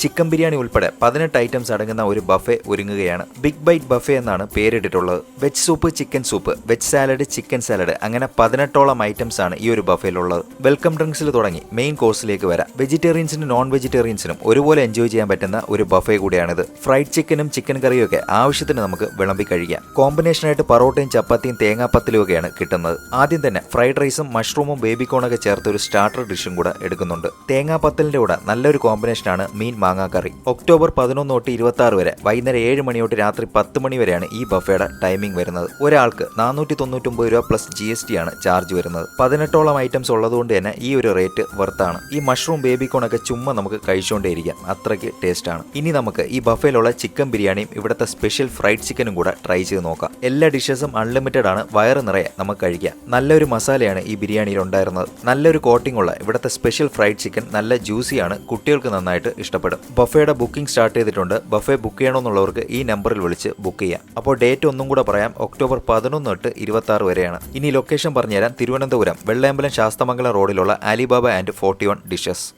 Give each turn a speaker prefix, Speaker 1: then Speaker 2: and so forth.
Speaker 1: Chicken biryani ഉൾപ്പെടെ പതിനെട്ട് items അടങ്ങുന്ന ഒരു ബഫേ ഒരുങ്ങുകയാണ്. ബിഗ് ബൈറ്റ് ബഫേ എന്നാണ് പേരിട്ടിട്ടുള്ളത്. Veg soup chicken soup veg salad chicken salad അങ്ങനെ പതിനെട്ടോളം ഐറ്റംസ് ആണ് ഈ ഒരു ബഫയിലുള്ളത്. വെൽക്കം ഡ്രിങ്ക്സിൽ തുടങ്ങി. മെയിൻ കോഴ്സിലേക്ക് വരാം. വെജിറ്റേറിയൻസിനും നോൺ വെജിറ്റേറിയൻസിനും ഒരുപോലെ എൻജോയ് ചെയ്യാൻ പറ്റുന്ന ഒരു ബഫേ കൂടിയാണിത്. ഫ്രൈഡ് ചിക്കനും ചിക്കൻ കറിയും ഒക്കെ ആവശ്യത്തിന് നമുക്ക് വിളമ്പി കഴിക്കാം. കോമ്പിനേഷനായിട്ട് പറോട്ടയും ചപ്പാത്തിയും തേങ്ങാപ്പത്തലും ഒക്കെയാണ് കിട്ടുന്നത്. ആദ്യം തന്നെ ഫ്രൈഡ് റൈസും മഷ്റൂമും ബേബിക്കോണൊക്കെ ചേർത്ത് ഒരു സ്റ്റാർട്ടർ ഡിഷും കൂടെ എടുക്കുന്നുണ്ട്. തേങ്ങാപ്പത്തലിന്റെ കൂടെ നല്ലൊരു കോമ്പിനേഷനാണ് മീൻ മാങ്ങാക്കറി. ഒക്ടോബർ പതിനൊന്ന് തൊട്ട് ഇരുപത്തി ആറ് വരെ. വൈകുന്നേരം ഏഴ് മണി തൊട്ട് രാത്രി പത്ത് മണി വരെയാണ് ഈ ബഫേയുടെ ടൈമിംഗ് വരുന്നത്. ഒരാൾക്ക് നാനൂറ്റി തൊണ്ണൂറ്റൊമ്പത് രൂപ പ്ലസ് ജി എസ് ടി ആണ് ചാർജ് വരുന്നത്. പതിനെട്ടോളം ഐറ്റംസ് ഉള്ളതുകൊണ്ട് തന്നെ ഈ ഒരു റേറ്റ് വർത്താണ് ഈ മഷ്റൂം ബേബിക്കോണൊക്കെ ചുമ്മാ നമുക്ക് കഴിച്ചുകൊണ്ടേയിരിക്കാം അത്രയ്ക്ക് ടേസ്റ്റ് ആണ്. ഇനി നമുക്ക് ഈ ബഫയിലുള്ള ചിക്കൻ ബിരിയാണിയും ഇവിടുത്തെ സ്പെഷ്യൽ ഫ്രൈഡ് ചിക്കനും കൂടെ ട്രൈ ചെയ്ത് നോക്കാം. എല്ലാ ഡിഷസും അൺലിമിറ്റഡ് ആണ്. വയറ് നിറയെ നമുക്ക് കഴിക്കാം. നല്ലൊരു മസാലയാണ് ഈ ബിരിയാണിയിൽ ഉണ്ടായിരുന്നത്. നല്ലൊരു കോട്ടിംഗ് ഉള്ള ഇവിടുത്തെ സ്പെഷ്യൽ ഫ്രൈഡ് ചിക്കൻ നല്ല ജ്യൂസിയാണ് കുട്ടികൾക്ക് നന്നായിട്ട് ഇഷ്ടപ്പെടും. ബഫയുടെ ബുക്കിംഗ് സ്റ്റാർട്ട് ചെയ്തിട്ടുണ്ട്. ബഫേ ബുക്ക് ചെയ്യണമെന്നുള്ളവർക്ക് ഈ നമ്പറിൽ വിളിച്ച് ബുക്ക് ചെയ്യാം. അപ്പോൾ ഡേറ്റ് ഒന്നും കൂടെ പറയാം. ഒക്ടോബർ പതിനൊന്ന് തൊട്ട് ഇരുപത്തി വരെയാണ്. ഇനി ലൊക്കേഷൻ പറഞ്ഞുതരാം. തിരുവനന്തപുരം വെള്ളയമ്പലം ശാസ്തമംഗലം റോഡിലുള്ള അലിബാബ ആൻഡ് ഫോർട്ടി ഡിഷസ്.